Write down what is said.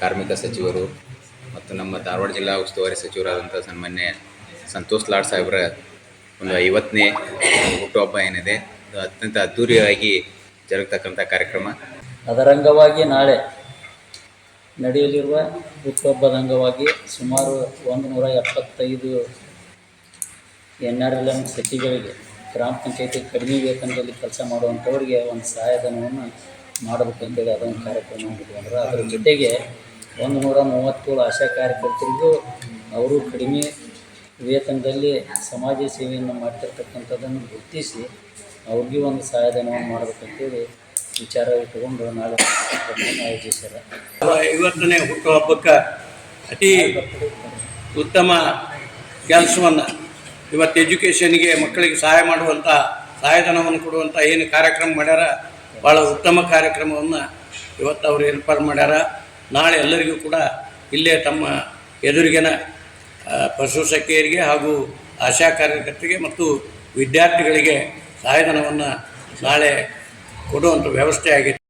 ಕಾರ್ಮಿಕ ಸಚಿವರು ಮತ್ತು ನಮ್ಮ ಧಾರವಾಡ ಜಿಲ್ಲಾ ಉಸ್ತುವಾರಿ ಸಚಿವರಾದಂಥ ಸನ್ಮಾನ್ಯ ಸಂತೋಷ್ ಲಾಡ್ ಸಾಹೇಬ್ರ ಒಂದು ಐವತ್ತನೇ ಹುಟ್ಟುಹಬ್ಬ ಏನಿದೆ, ಅದು ಅತ್ಯಂತ ಅದ್ಧೂರಿಯಾಗಿ ಜರುಗತಕ್ಕಂಥ ಕಾರ್ಯಕ್ರಮ. ಅದರ ಅಂಗವಾಗಿ ನಾಳೆ ನಡೆಯಲಿರುವ ಹುಟ್ಟುಹಬ್ಬದ ಅಂಗವಾಗಿ ಸುಮಾರು ಒಂದು ನೂರ ಎಪ್ಪತ್ತೈದು ಎನ್ ಆರ್ ಎಲ್ ಎಂ ಸಚಿಗಳಿಗೆ ಗ್ರಾಮ ಪಂಚಾಯತಿ ಕಡಿಮೆ ವೇತನದಲ್ಲಿ ಕೆಲಸ ಮಾಡುವಂಥವ್ರಿಗೆ ಒಂದು ಸಹಾಯಧನವನ್ನು ಮಾಡಬೇಕಂತೇಳಿ ಅದೊಂದು ಕಾರ್ಯಕ್ರಮ ಅದರ ಜೊತೆಗೆ ಒಂದು ನೂರ ಮೂವತ್ತೇಳು ಆಶಾ ಕಾರ್ಯಕರ್ತರಿಗೂ ಅವರು ಕಡಿಮೆ ವೇತನದಲ್ಲಿ ಸಮಾಜ ಸೇವೆಯನ್ನು ಮಾಡ್ತಿರ್ತಕ್ಕಂಥದ್ದನ್ನು ಗುರುತಿಸಿ ಅವ್ರಿಗೆ ಒಂದು ಸಹಾಯಧನವನ್ನು ಮಾಡಬೇಕಂತೇಳಿ ವಿಚಾರ ಇಟ್ಟುಕೊಂಡು ನಾಳೆ ಆಯೋಜಿಸ್ಯಾರ. ಐವತ್ತನೇ ಹುಟ್ಟುಹಬ್ಬಕ್ಕೆ ಅತಿ ಉತ್ತಮ ಕೆಲಸವನ್ನು ಇವತ್ತು ಎಜುಕೇಷನ್ಗೆ ಮಕ್ಕಳಿಗೆ ಸಹಾಯ ಮಾಡುವಂಥ ಸಹಾಯಧನವನ್ನು ಕೊಡುವಂಥ ಏನು ಕಾರ್ಯಕ್ರಮ ಮಾಡ್ಯಾರ ಭಾಳ ಉತ್ತಮ ಕಾರ್ಯಕ್ರಮವನ್ನು ಇವತ್ತು ಅವರು ಏರ್ಪಾಡು ಮಾಡ್ಯಾರ. ನಾಳೆ ಎಲ್ಲರಿಗೂ ಕೂಡ ಇಲ್ಲೇ ತಮ್ಮ ಎದುರಿಗಿನ ಆ, ಪಶು ಸಖಿಯರಿಗೆ ಹಾಗೂ ಆಶಾ ಕಾರ್ಯಕರ್ತರಿಗೆ ಮತ್ತು ವಿದ್ಯಾರ್ಥಿಗಳಿಗೆ ಸಹಾಯಧನವನ್ನು ನಾಳೆ ಕೊಡುವಂಥ ವ್ಯವಸ್ಥೆ ಆಗೈತೆ